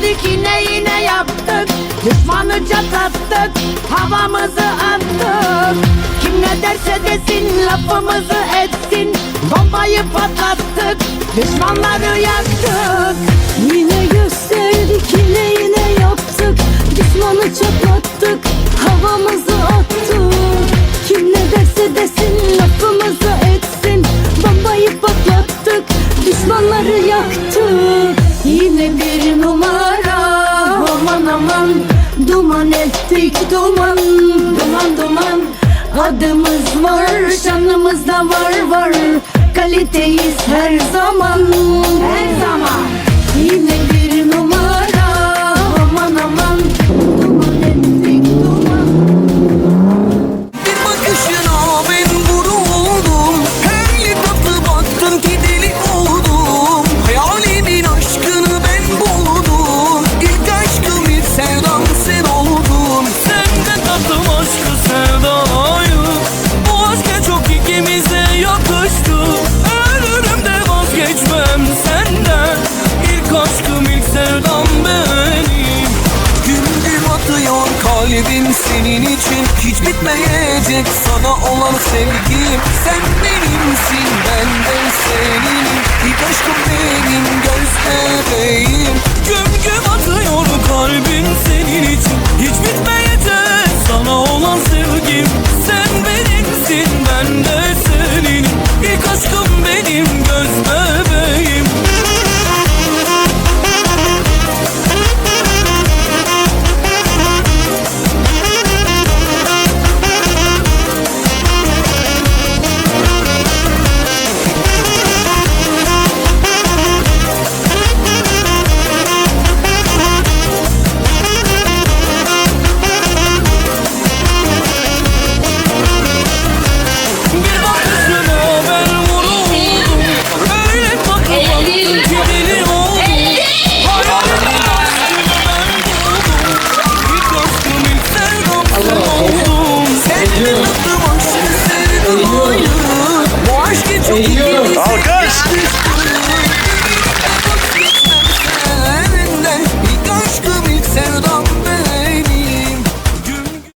geldik yine yine yaptık. Düşmanı çatlattık havamızı attık. Kim ne derse desin lafımızı etsin. Bombayı patlattık. Düşmanları yaktık. Yine gösterdik yine yine yaptık. Düşmanı çatlattık havamızı attık. Kim ne derse desin lafımızı etsin. Bombayı patlattık düşmanları yaktık. Yine bir numara Ettik duman duman duman Adımız var şanımız da var var. Kaliteyiz her zaman kalbim senin için. Hiç bitmeyecek sana olan sevgim. Sen benimsin ben de seninim İlk aşkım benim göz bebeğim. Güm güm atıyor kalbim senin için